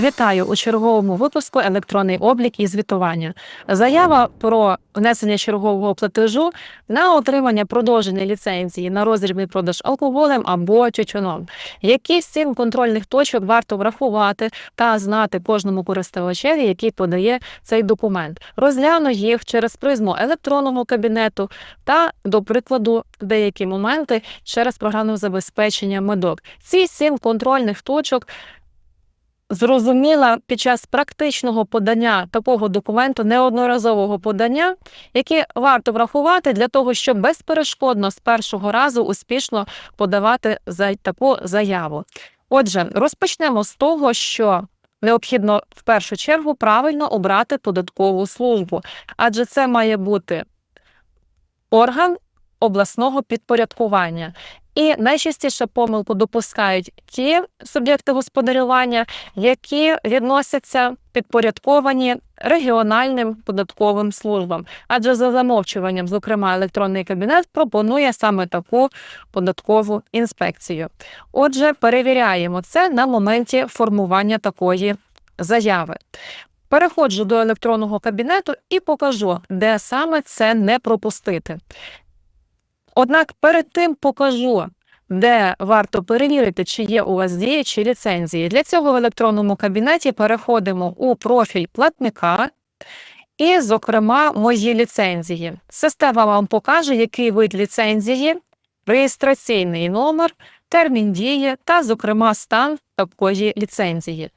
Вітаю у черговому випуску електронний облік і звітування. Заява про внесення чергового платежу на отримання продовження ліцензії на роздрібний продаж алкоголем або тютюном. Які з сім контрольних точок варто врахувати та знати кожному користувачеві, який подає цей документ. Розгляну їх через призму електронного кабінету та, до прикладу, деякі моменти через програмне забезпечення медок. Ці сім контрольних точок зрозуміла під час практичного подання такого документу, неодноразового подання, які варто врахувати для того, щоб безперешкодно з першого разу успішно подавати таку заяву. Отже, розпочнемо з того, що необхідно в першу чергу правильно обрати податкову службу, адже це має бути орган обласного підпорядкування. І найчастіше помилку допускають ті суб'єкти господарювання, які відносяться підпорядковані регіональним податковим службам. Адже за замовчуванням, зокрема, електронний кабінет пропонує саме таку податкову інспекцію. Отже, перевіряємо це на моменті формування такої заяви. Переходжу до електронного кабінету і покажу, де саме це не пропустити. Однак перед тим покажу, де варто перевірити, чи є у вас діючі ліцензії. Для цього в електронному кабінеті переходимо у профіль платника. І, зокрема, мої ліцензії. Система вам покаже, який вид ліцензії, реєстраційний номер, термін дії та, зокрема, стан такої ліцензії.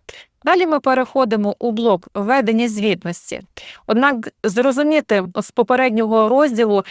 Далі ми переходимо у блок введення звітності. Однак зрозуміти з попереднього розділу,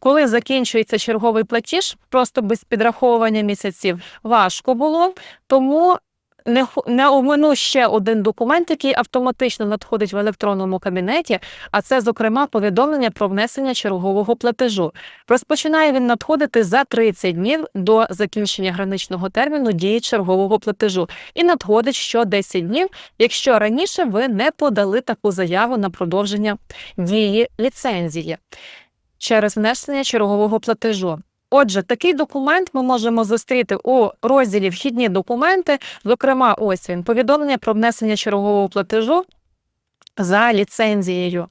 коли закінчується черговий платіж, просто без підраховування місяців важко було, тому не не омину ще один документ, який автоматично надходить в електронному кабінеті, а це, зокрема, повідомлення про внесення чергового платежу. Розпочинає він надходити за 30 днів до закінчення граничного терміну дії чергового платежу, і надходить що 10 днів, якщо раніше ви не подали таку заяву на продовження дії ліцензії через внесення чергового платежу. Отже, такий документ ми можемо зустріти у розділі Вхідні документи, зокрема, ось він повідомлення про внесення чергового платежу за ліцензією.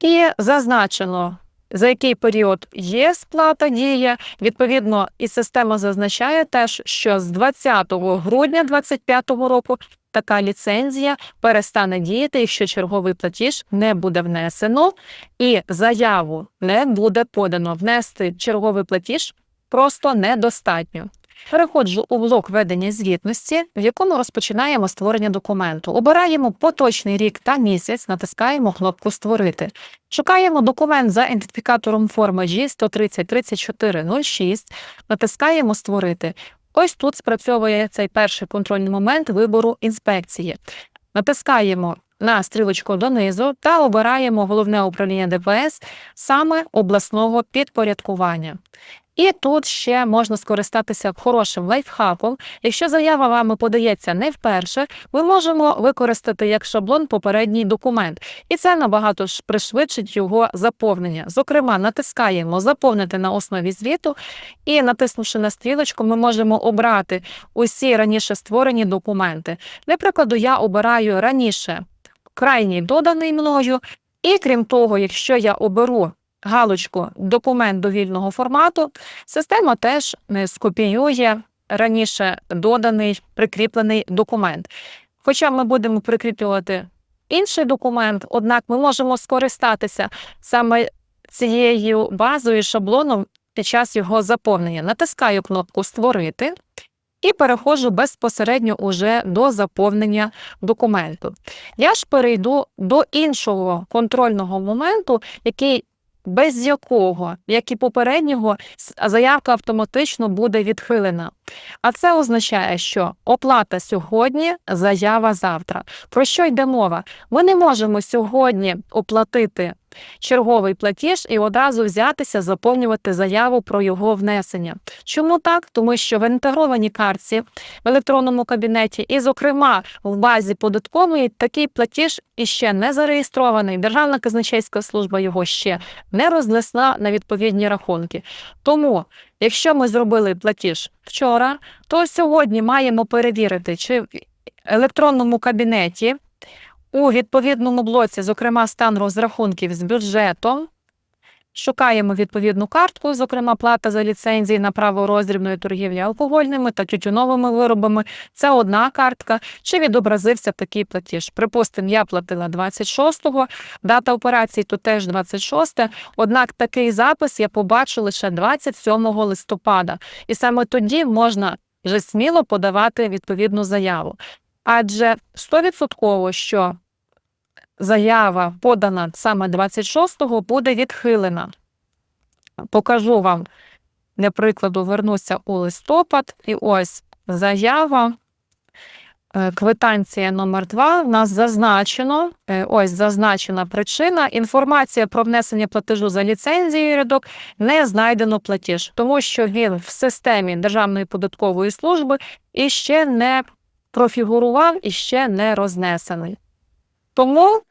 І зазначено, за який період є сплата дія. Відповідно, і система зазначає теж, що з 20 грудня 2025 року така ліцензія перестане діяти, якщо черговий платіж не буде внесено, і заяву не буде подано. Внести черговий платіж просто недостатньо. Переходжу у блок ведення звітності, в якому розпочинаємо створення документу. Обираємо поточний рік та місяць, натискаємо кнопку Створити. Шукаємо документ за ідентифікатором форми G1303406, натискаємо Створити. Ось тут спрацьовує цей перший контрольний момент вибору інспекції. Натискаємо на стрілочку донизу та обираємо головне управління ДПС саме обласного підпорядкування. І тут ще можна скористатися хорошим лайфхаком. Якщо заява вами подається не вперше, ми можемо використати як шаблон попередній документ, і це набагато ж пришвидшить його заповнення. Зокрема, натискаємо Заповнити на основі звіту, і натиснувши на стрілочку, ми можемо обрати усі раніше створені документи. Для прикладу, я обираю раніше крайній доданий мною, і крім того, якщо я оберу галочку Документ довільного формату, система теж не скопіює раніше доданий прикріплений документ. Хоча ми будемо прикріплювати інший документ, однак ми можемо скористатися саме цією базою шаблоном під час його заповнення. Натискаю кнопку Створити. І переходжу безпосередньо уже до заповнення документу. Я ж перейду до іншого контрольного моменту, який без якого, як і попереднього, заявка автоматично буде відхилена. А це означає, що оплата сьогодні, заява завтра. Про що йде мова? Ми не можемо сьогодні оплатити черговий платіж і одразу взятися заповнювати заяву про його внесення. Чому так? Тому що в інтегрованій картці в електронному кабінеті, і, зокрема, в базі податкової такий платіж іще не зареєстрований. Державна казначейська служба його ще не рознесла на відповідні рахунки. Тому, якщо ми зробили платіж вчора, то сьогодні маємо перевірити, чи в електронному кабінеті у відповідному блоці, зокрема, стан розрахунків з бюджетом. Шукаємо відповідну картку, зокрема, плата за ліцензії на право роздрібної торгівлі алкогольними та тютюновими виробами. Це одна картка. Чи відобразився такий платіж? Припустимо, я платила 26-го, дата операції то теж 26, однак такий запис я побачу лише 27 листопада. І саме тоді можна вже сміло подавати відповідну заяву. Адже 100% що заява подана саме 26-го, буде відхилена. Покажу вам, для прикладу, вернуся у листопад, і ось заява. е, Квитанція номер 2 в нас зазначено, е, ось зазначена причина. Інформація про внесення платежу за ліцензією рядок не знайдено платіж, тому що він в системі Державної податкової служби і ще не профігурував і ще не рознесений. Тому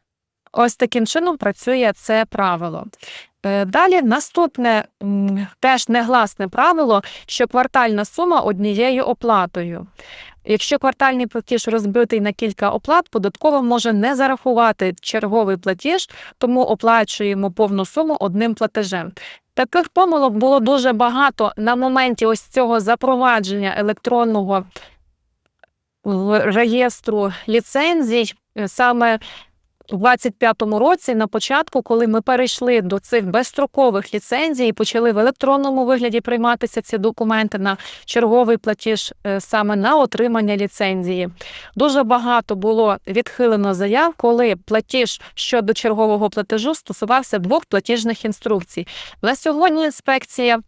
ось таким чином працює це правило. Е, Далі наступне теж негласне правило, що квартальна сума однією оплатою. Якщо квартальний платіж розбитий на кілька оплат, податкова може не зарахувати черговий платіж, тому оплачуємо повну суму одним платежем. Таких помилок було дуже багато на моменті ось цього запровадження електронного реєстру ліцензій е, саме у 25-му році, на початку, коли ми перейшли до цих безстрокових ліцензій і почали в електронному вигляді прийматися ці документи на черговий платіж е, саме на отримання ліцензії. Дуже багато було відхилено заяв, коли платіж щодо чергового платежу стосувався двох платіжних інструкцій. На сьогодні інспекція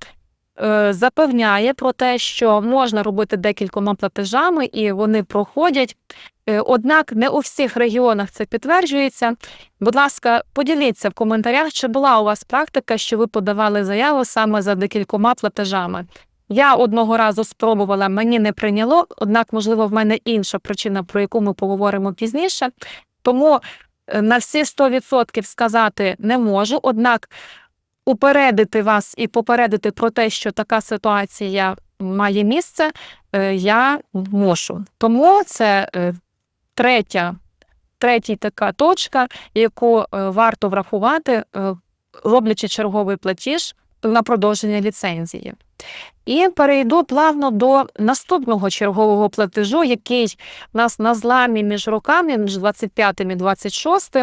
запевняє про те, що можна робити декількома платежами, і вони проходять. Е, Однак не у всіх регіонах це підтверджується. Будь ласка, поділіться в коментарях, чи була у вас практика, що ви подавали заяву саме за декількома платежами. Я одного разу спробувала, мені не прийняло, однак, можливо, в мене інша причина, про яку ми поговоримо пізніше. Тому е, на всі 100% сказати не можу. Однак упередити вас і попередити про те, що така ситуація має місце, е, я можу. Тому це е, третя, третя така точка, яку е, варто врахувати, роблячи черговий платіж на продовження ліцензії. І перейду плавно до наступного чергового платежу, який у нас на зламі між роками, між 25 і 26.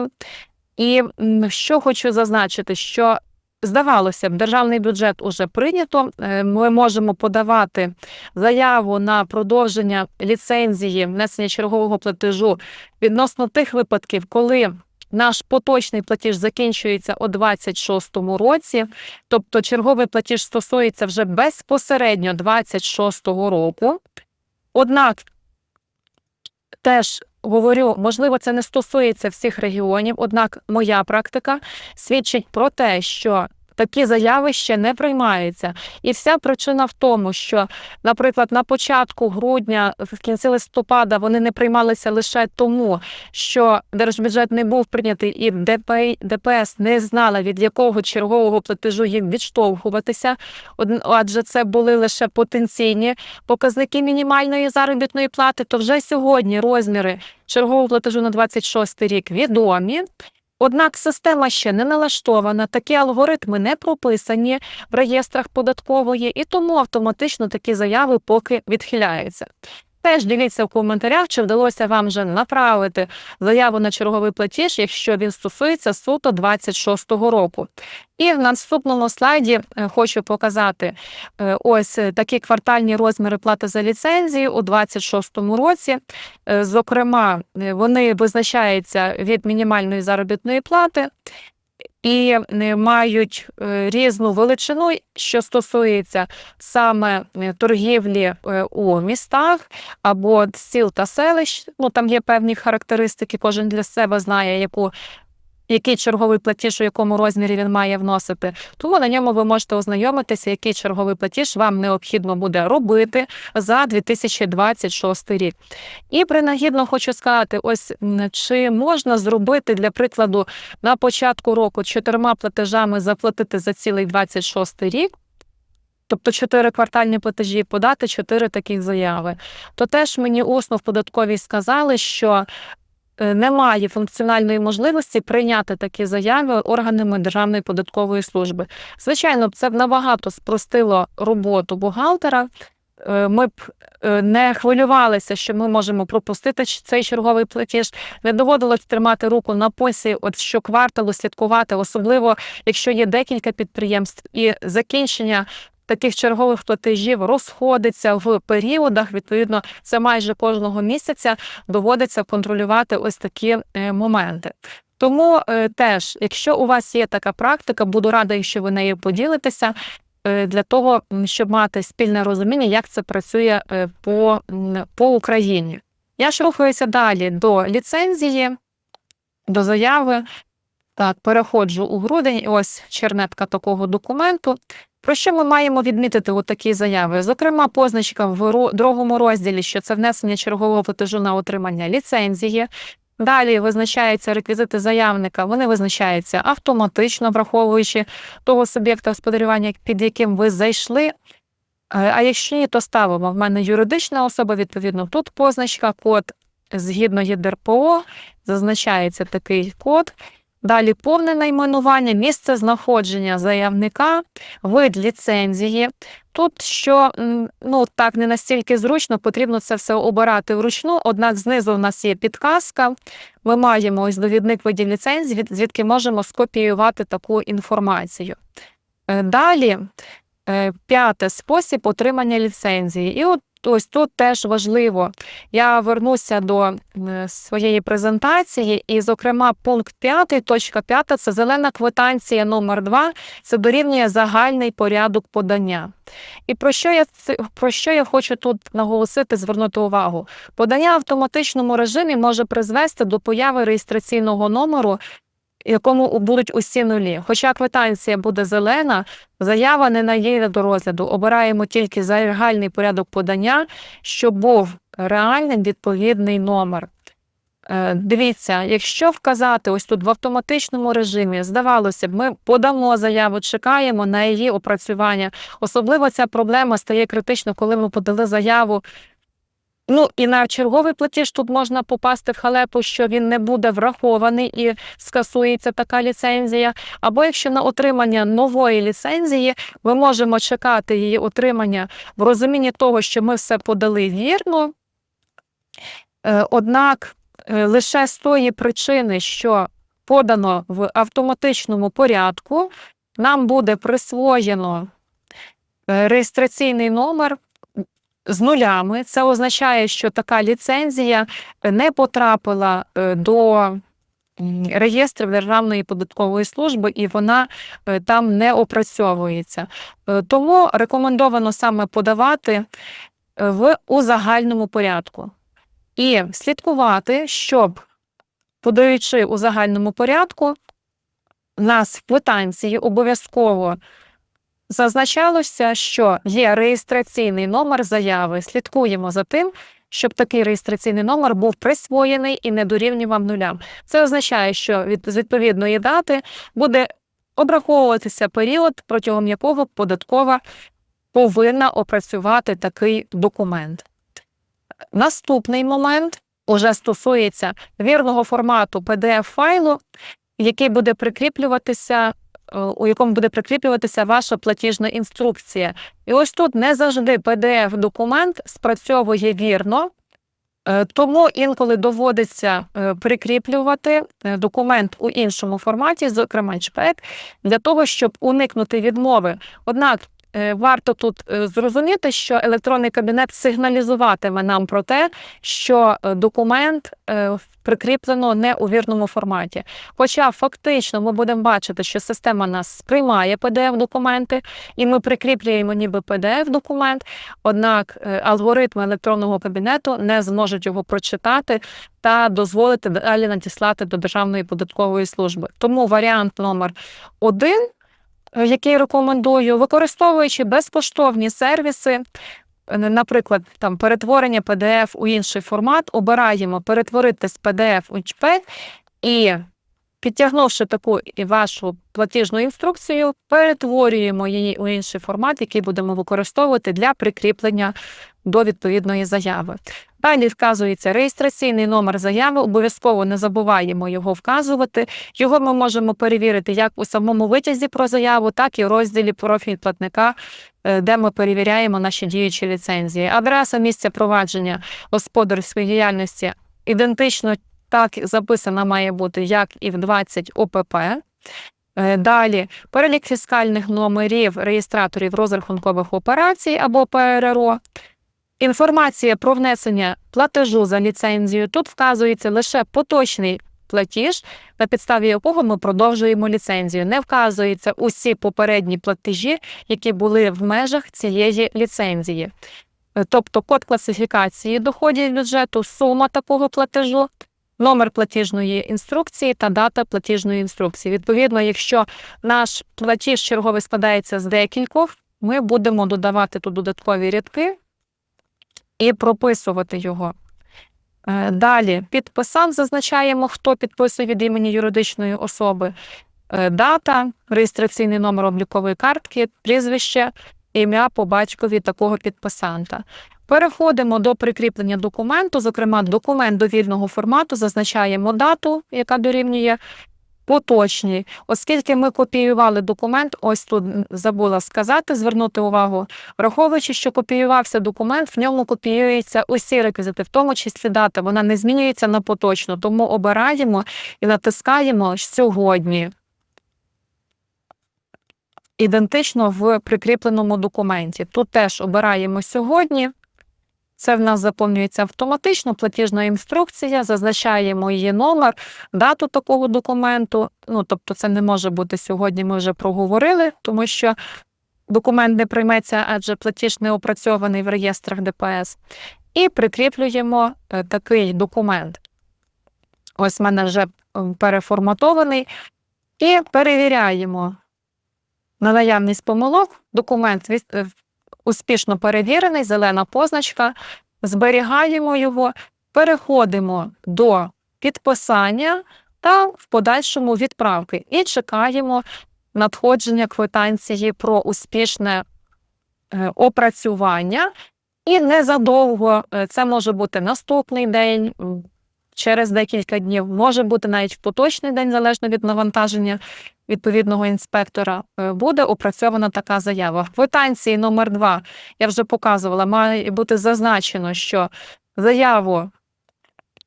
І що хочу зазначити, що здавалося б, державний бюджет уже прийнято. е, Ми можемо подавати заяву на продовження ліцензії внесення чергового платежу відносно тих випадків, коли наш поточний платіж закінчується у 26-му році, тобто черговий платіж стосується вже безпосередньо 26-го року. Однак теж говорю, можливо, це не стосується всіх регіонів, однак моя практика свідчить про те, що такі заяви ще не приймаються. І вся причина в тому, що, наприклад, на початку грудня, в кінці листопада вони не приймалися лише тому, що держбюджет не був прийнятий, і ДП, ДПС не знала, від якого чергового платежу їм відштовхуватися, адже це були лише потенційні показники мінімальної заробітної плати, то вже сьогодні розміри чергового платежу на 26 рік відомі. Однак система ще не налаштована, такі алгоритми не прописані в реєстрах податкової, і тому автоматично такі заяви поки відхиляються. Теж діліться в коментарях, чи вдалося вам вже направити заяву на черговий платіж, якщо він стосується суто 26-го року. І в наступному слайді е, хочу показати е, ось е, такі квартальні розміри плати за ліцензію у 26-му році. Зокрема, вони визначаються від мінімальної заробітної плати і не мають е, різну величину, що стосується саме е, торгівлі е, у містах або сіл та селищ. Ну там є певні характеристики, кожен для себе знає, яку. Який черговий платіж, у якому розмірі він має вносити, тому на ньому ви можете ознайомитися, який черговий платіж вам необхідно буде робити за 2026 рік. І принагідно хочу сказати: ось чи можна зробити для прикладу на початку року чотирма платежами заплатити за цілий 26 рік. тобто чотири квартальні платежі, подати чотири таких заяви. То теж мені усно в податковій сказали, що немає функціональної можливості прийняти такі заяви органами Державної податкової служби. Звичайно, це б набагато спростило роботу бухгалтера. Е, Ми б е, не хвилювалися, що ми можемо пропустити цей черговий платіж. Не доводилось тримати руку на пульсі, от щокварталу слідкувати, особливо якщо є декілька підприємств, і закінчення таких чергових платежів розходиться в періодах. Відповідно, це майже кожного місяця доводиться контролювати ось такі е, моменти. Тому е, теж, якщо у вас є така практика, буду рада, якщо ви нею поділитеся. е, Для того, щоб мати спільне розуміння, як це працює по, по Україні. Я ж рухаюся далі до ліцензії, до заяви. Так, переходжу у грудень. Ось чернетка такого документу. Про що ми маємо відмітити у такій заяви? Зокрема, позначка в другому розділі, що це внесення чергового платежу на отримання ліцензії. Далі визначаються реквізити заявника. Вони визначаються автоматично, враховуючи того суб'єкта господарювання, під яким ви зайшли. Е, А якщо ні, то ставимо. В мене юридична особа, відповідно, тут позначка, код згідно ЄДРПО, зазначається такий код. Далі повне найменування, місце знаходження заявника, вид ліцензії. Тут що ну так не настільки зручно, потрібно це все обирати вручну. Однак знизу у нас є підказка. Ми маємо ось довідник видів ліцензії, звідки можемо скопіювати таку інформацію. Е, Далі е, п'яте спосіб отримання ліцензії. І от ось тут теж важливо. Я вернуся до е, своєї презентації, і, зокрема, пункт 5, точка 5 – це зелена квитанція номер 2 це дорівнює загальний порядок подання. І про що я про що я хочу тут наголосити, звернути увагу? Подання в автоматичному режимі може призвести до появи реєстраційного номеру, якому будуть усі нулі. Хоча квитанція буде зелена, заява не наїде до розгляду. Обираємо тільки загальний порядок подання, щоб був реальним відповідний номер. Е, Дивіться, якщо вказати ось тут в автоматичному режимі, здавалося б, ми подамо заяву, чекаємо на її опрацювання. Особливо ця проблема стає критично, коли ми подали заяву. Ну і на черговий платіж тут можна попасти в халепу, що він не буде врахований і скасується така ліцензія. Або якщо на отримання нової ліцензії ми можемо чекати її отримання в розумінні того, що ми все подали вірно. Е, Однак е, лише з тої причини, що подано в автоматичному порядку, нам буде присвоєно е, реєстраційний номер з нулями. Це означає, що така ліцензія не потрапила е, до реєстрів Державної податкової служби, і вона е, там не опрацьовується. Е, Тому рекомендовано саме подавати е, в у загальному порядку і слідкувати, щоб, подаючи у загальному порядку, нас в квитанції обов'язково зазначалося, що є реєстраційний номер заяви. Слідкуємо за тим, щоб такий реєстраційний номер був присвоєний і не дорівнював нулям. Це означає, що від з відповідної дати буде обраховуватися період, протягом якого податкова повинна опрацювати такий документ. Наступний момент уже стосується вірного формату pdf файлу, який буде прикріплюватися, у якому буде прикріплюватися ваша платіжна інструкція. І ось тут не завжди pdf документ спрацьовує вірно. е, Тому інколи доводиться е, прикріплювати е, документ у іншому форматі, зокрема JPEG, для того, щоб уникнути відмови. Однак варто тут е, зрозуміти, що електронний кабінет сигналізуватиме нам про те, що е, документ е, прикріплено не у вірному форматі. Хоча фактично ми будемо бачити, що система нас сприймає pdf документи, і ми прикріплюємо ніби pdf документ, однак е, алгоритми електронного кабінету не зможуть його прочитати та дозволити далі надіслати до Державної податкової служби. Тому варіант номер один е, який рекомендую, використовуючи безкоштовні сервіси, наприклад, там перетворення PDF у інший формат, обираємо перетворити з PDF у JPEG і Підтягнувши таку і вашу платіжну інструкцію, перетворюємо її у інший формат, який будемо використовувати для прикріплення до відповідної заяви. Далі вказується реєстраційний номер заяви. Обов'язково не забуваємо його вказувати. Його ми можемо перевірити як у самому витязі про заяву, так і в розділі профіль платника, е, де ми перевіряємо наші діючі ліцензії. Адреса місця провадження господарської діяльності ідентично так записана має бути, як і в 20 ОПП. Е, Далі перелік фіскальних номерів реєстраторів розрахункових операцій або ПРРО. Інформація про внесення платежу за ліцензію. Тут вказується лише поточний платіж, на підставі якого ми продовжуємо ліцензію. Не вказуються усі попередні платежі, які були в межах цієї ліцензії. Тобто код класифікації доходів бюджету, сума такого платежу, номер платіжної інструкції та дата платіжної інструкції. Відповідно, якщо наш платіж черговий складається з декількох, ми будемо додавати тут додаткові рядки і прописувати його. Е, Далі підписант зазначаємо, хто підписує від імені юридичної особи, Е, дата, реєстраційний номер облікової картки, прізвище, ім'я по батькові такого підписанта. Переходимо до прикріплення документу, зокрема, документ довільного формату, зазначаємо дату, яка дорівнює поточній. Оскільки ми копіювали документ, ось тут забула сказати, звернути увагу, враховуючи, що копіювався документ, в ньому копіюються усі реквізити, в тому числі дата, вона не змінюється на поточну, тому обираємо і натискаємо сьогодні. Ідентично в прикріпленому документі. Тут теж обираємо сьогодні. Це в нас заповнюється автоматично, платіжна інструкція, зазначаємо її номер, дату такого документу. Ну, тобто, це не може бути сьогодні, ми вже проговорили, тому що документ не прийметься, адже платіж не опрацьований в реєстрах ДПС. І прикріплюємо е, такий документ. Ось в мене вже переформатований. І перевіряємо на наявність помилок. Документ е, успішно перевірений, зелена позначка. Зберігаємо його, переходимо до підписання та в подальшому відправки і чекаємо надходження квитанції про успішне е, опрацювання. І незадовго е, це може бути наступний день, через декілька днів, може бути навіть в поточний день, залежно від навантаження відповідного інспектора, е, буде опрацьована така заява. В квитанції номер 2 я вже показувала, має бути зазначено, що заяву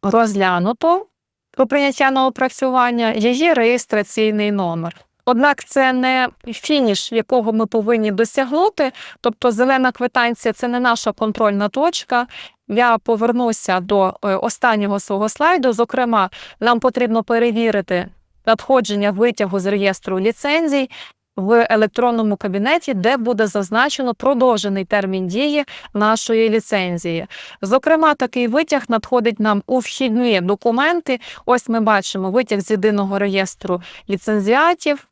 розглянуто про прийняття на опрацювання, її реєстраційний номер. Однак це не фініш, якого ми повинні досягнути. Тобто зелена квитанція це не наша контрольна точка. Я повернуся до е, останнього свого слайду. Зокрема, нам потрібно перевірити надходження витягу з реєстру ліцензій в електронному кабінеті, де буде зазначено продовжений термін дії нашої ліцензії. Зокрема, такий витяг надходить нам у вхідні документи. Ось ми бачимо витяг з єдиного реєстру ліцензіатів.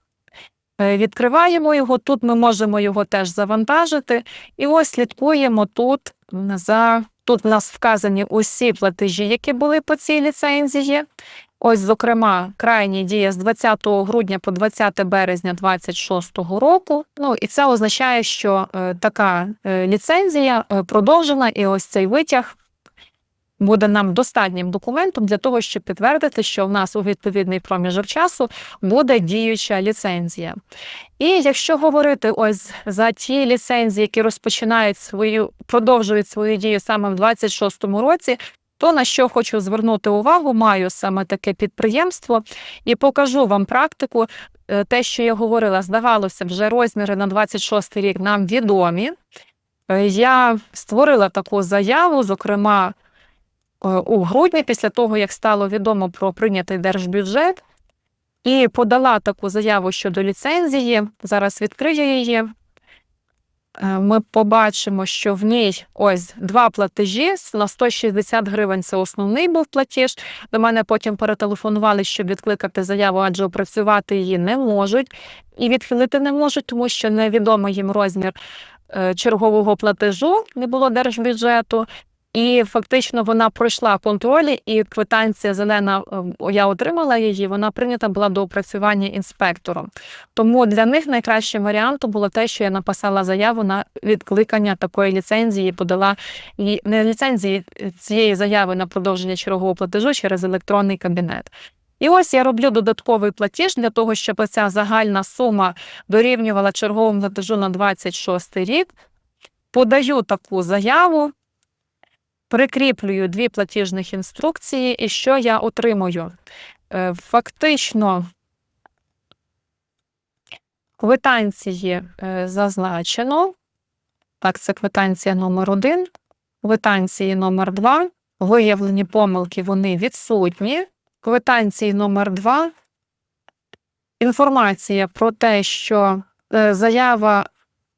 Е, Відкриваємо його, тут ми можемо його теж завантажити. І ось слідкуємо тут за тут в нас вказані усі платежі, які були по цій ліцензії. Ось, зокрема, крайній діє з 20 грудня по 20 березня 2026 року. Ну і це означає, що е, така е, ліцензія е, продовжена, і ось цей витяг буде нам достатнім документом для того, щоб підтвердити, що в нас у відповідний проміжок часу буде діюча ліцензія. І якщо говорити ось за ті ліцензії, які розпочинають свою, продовжують свою дію саме в 26-му році, то на що хочу звернути увагу, маю саме таке підприємство і покажу вам практику. Е, Те, що я говорила, здавалося, вже розміри на 26 рік нам відомі. Е, Я створила таку заяву, зокрема у грудні, після того, як стало відомо про прийнятий держбюджет, і подала таку заяву щодо ліцензії. Зараз відкрию її. Е, Ми побачимо, що в ній ось два платежі на 160 гривень. Це основний був платіж. До мене потім перетелефонували, щоб відкликати заяву, адже опрацювати її не можуть і відхилити не можуть, тому що невідомий їм розмір е, чергового платежу, не було держбюджету. І фактично вона пройшла контроль, і квитанція зелена е, я отримала її. Вона прийнята була до опрацювання інспектором. Тому для них найкращим варіантом було те, що я написала заяву на відкликання такої ліцензії, подала і не ліцензії е, цієї заяви на продовження чергового платежу через електронний кабінет. І ось я роблю додатковий платіж для того, щоб ця загальна сума дорівнювала черговому платежу на 26 рік. Подаю таку заяву, прикріплюю дві платіжних інструкції, і що я отримую? Е, Фактично, квитанції е, зазначено. Так, це квитанція номер один, квитанції номер два. Виявлені помилки, вони відсутні. Квитанції номер два. Інформація про те, що е, заява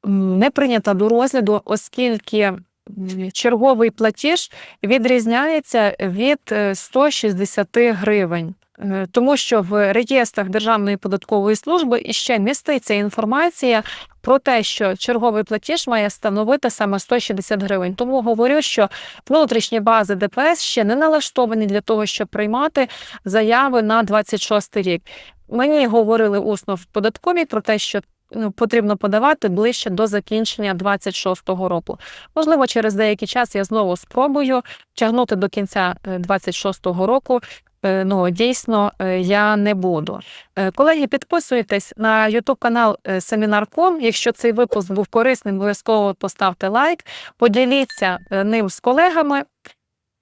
не прийнята до розгляду, оскільки черговий платіж відрізняється від е, 160 гривень. Е, Тому що в реєстрах Державної податкової служби іще міститься інформація про те, що черговий платіж має становити саме 160 гривень. Тому говорю, що внутрішні бази ДПС ще не налаштовані для того, щоб приймати заяви на 26 рік. Мені говорили усно в податковій про те, що потрібно подавати ближче до закінчення 26-го року. Можливо, через деякий час я знову спробую тягнути до кінця е, 26-го року. Е, Ну, дійсно, е, я не буду. Е, Колеги, підписуйтесь на YouTube канал е, Семінар.ком. Якщо цей випуск був корисним, обов'язково поставте лайк, поділіться е, ним з колегами.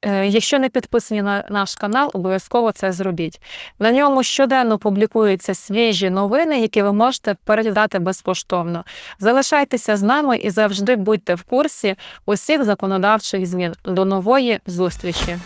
Е, Якщо не підписані на наш канал, обов'язково це зробіть. На ньому щоденно публікуються свіжі новини, які ви можете переглядати безкоштовно. Залишайтеся з нами і завжди будьте в курсі усіх законодавчих змін. До нової зустрічі!